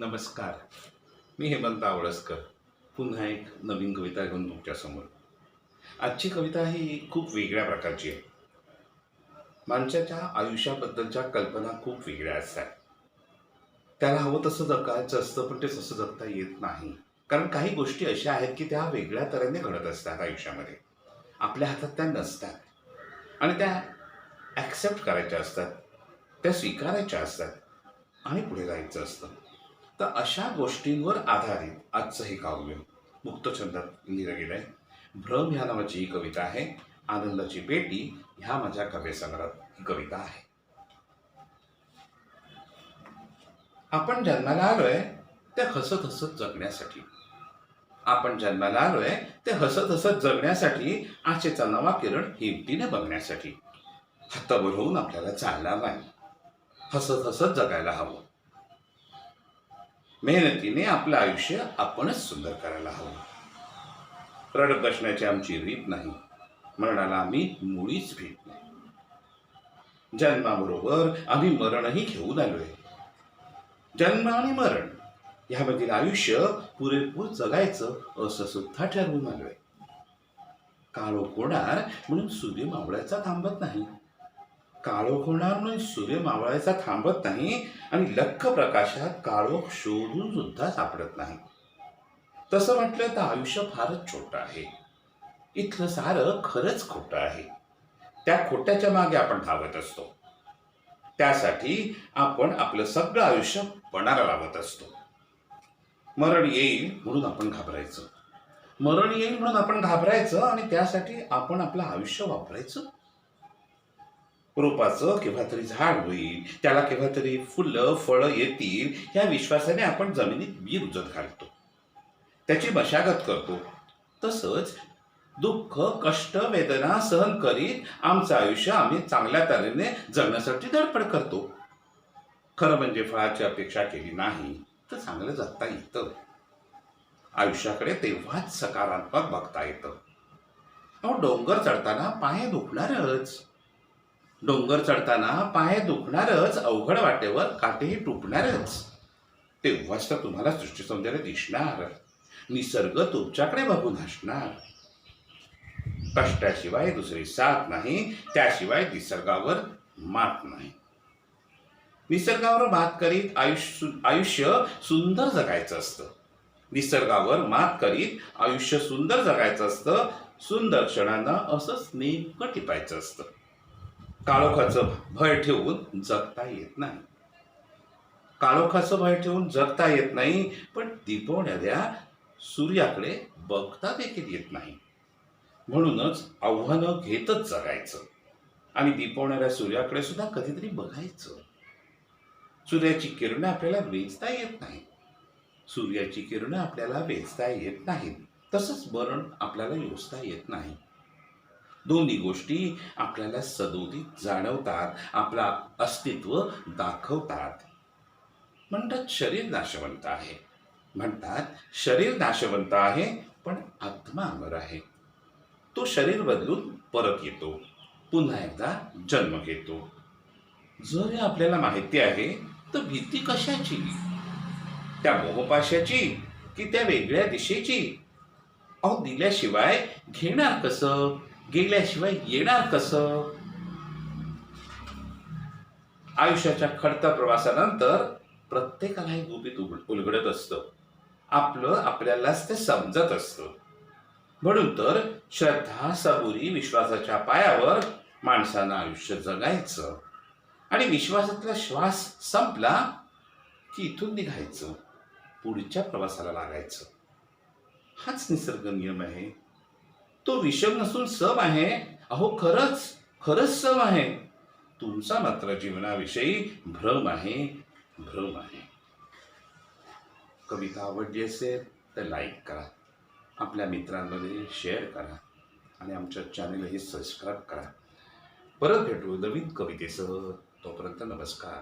नमस्कार. मी हेमंत आवळसकर. पुन्हा एक नवीन कविता घेऊन तुमच्यासमोर आजची कविता ही खूप वेगळ्या प्रकारची आहे. माणसाच्या आयुष्याबद्दलच्या कल्पना खूप वेगळ्या असतात. त्याला हवं तसं जगायचं असतं पण ते तसं जगता येत नाही. कारण काही गोष्टी अशा आहेत की त्या वेगळ्या तऱ्हेने घडत असतात आयुष्यामध्ये. आपल्या हातात त्या नसतात. आणि त्या ॲक्सेप्ट करायच्या असतात. त्या स्वीकारायच्या असतात. आणि पुढे जायचं असतं. तर अशा गोष्टींवर आधारित आजचं हे काव्य मुक्तछंदात लिहिलं गेलं आहे भ्रम ह्या नावाची ही कविता आहे. आनंदाची पेटी ह्या माझ्या काव्यसंग्रहात ही कविता आहे. आपण जन्माला आलोय ते हसत हसत जगण्यासाठी. आपण जन्माला आलोय ते हसत हसत जगण्यासाठी आशेचा नवा किरण हिमतीने बघण्यासाठी. हातावर होऊन आपल्याला चालणार नाही हसत हसत जगायला हवं. मेहनतीने आपलं आयुष्य आपणच सुंदर करायला हवं. रडत बसण्याची आमची रीत नाही. मरणाला आम्ही मुळीच भीत नाही. जन्माबरोबर आम्ही मरणही घेऊन आलोय. जन्म आणि मरण ह्यामधील आयुष्य पुरेपूर जगायचं असं सुद्धा ठरवून आलोय. काळो कोणार म्हणून सूर्य मावळायचा थांबत नाही. काळोख होणार म्हणून सूर्य मावळायचा थांबत नाही आणि लख प्रकाशात काळोख शोधून सुद्धा सापडत नाही. तसं म्हटलं तर आयुष्य फारच छोटं आहे. इथलं सारं खरंच खोटं आहे. त्या खोट्याच्या मागे आपण धावत असतो. त्यासाठी आपण आपलं सगळं आयुष्य पणाला लावत असतो. मरण येईल म्हणून आपण घाबरायचं. मरण येईल म्हणून आपण घाबरायचं आणि त्यासाठी आपण आपलं आयुष्य वापरायचं. रोपाचं केव्हा तरी झाड होईल त्याला केव्हा तरी फुलं फळं येतील ह्या विश्वासाने आपण जमिनीत बी रुजत घालतो. त्याची मशागत करतो. तसंच दुःख कष्ट वेदना सहन करीत आमचं आयुष्य आम्ही चांगल्या तऱ्हेने जगण्यासाठी धडपड करतो. खरं म्हणजे फळाची अपेक्षा केली नाही तर चांगलं जगता येतं. आयुष्याकडे तेव्हाच सकारात्मक बघता येतं. अहो डोंगर चढताना पाय दुखणारच. डोंगर चढताना पाय दुखणारच अवघड वाटेवर काटेही टुपणारच तेव्हाच तर तुम्हाला सृष्टी सौंदर्य दिसणार. निसर्ग तुमच्याकडे बघून हसणार. कष्टाशिवाय दुसरी साथ नाही त्याशिवाय निसर्गावर मात नाही. निसर्गावर मात करीत आयुष्य आयुष्य सुंदर जगायचं असतं. निसर्गावर मात करीत आयुष्य सुंदर जगायचं असतं. सुंदर क्षणांना असंच नेमकं टिपायचं असतं. काळोखाचं भय ठेवून जगता येत नाही. काळोखाचं भय ठेवून जगता येत नाही पण दिपवणाऱ्या सूर्याकडे बघता देखील येत नाही. म्हणूनच आव्हानं घेतच जगायचं. आणि दिपवणाऱ्या सूर्याकडे सुद्धा कधीतरी बघायचं. सूर्याची किरणं आपल्याला वेचता येत नाही सूर्याची किरणं आपल्याला वेचता येत नाहीत. तसंच मरण आपल्याला योजता येत नाही. दोन्ही गोष्टी आपल्याला सदोदित जाणवतात आपला अस्तित्व दाखवतात. म्हणतात शरीर नाशवंत आहे. म्हणतात शरीर नाशवंत आहे पण आत्मा अमर आहे. तो शरीर बदलून परत येतो. पुन्हा एकदा जन्म घेतो. जर हे आपल्याला माहिती आहे तर भीती कशाची? त्या मोहपाशाची की त्या वेगळ्या दिशेची? अहो दिल्याशिवाय घेणार कसं? गेल्याशिवाय येणार कसं? आयुष्याच्या खडता प्रवासानंतर प्रत्येकाला हे गुपित उघड उलगडत असतं. आपलं आपल्यालाच ते समजत असतं. म्हणून तर श्रद्धा सबुरी विश्वासाच्या पायावर माणसानं आयुष्य जगायचं. आणि विश्वासातला श्वास संपला की इथून निघायचं. पुढच्या प्रवासाला लागायचं. हाच निसर्ग नियम आहे. तो विषम नसून सम आहे. अहो खरंच खरंच सम आहे. तुमचा मात्र जीवनाविषयी भ्रम आहे भ्रम आहे. कविता आवडली असेल तर लाईक करा. आपल्या मित्रांमध्ये शेअर करा. आणि आमच्या चॅनेलही सबस्क्राईब करा. परत भेटू नवीन कवितेसह. तोपर्यंत नमस्कार.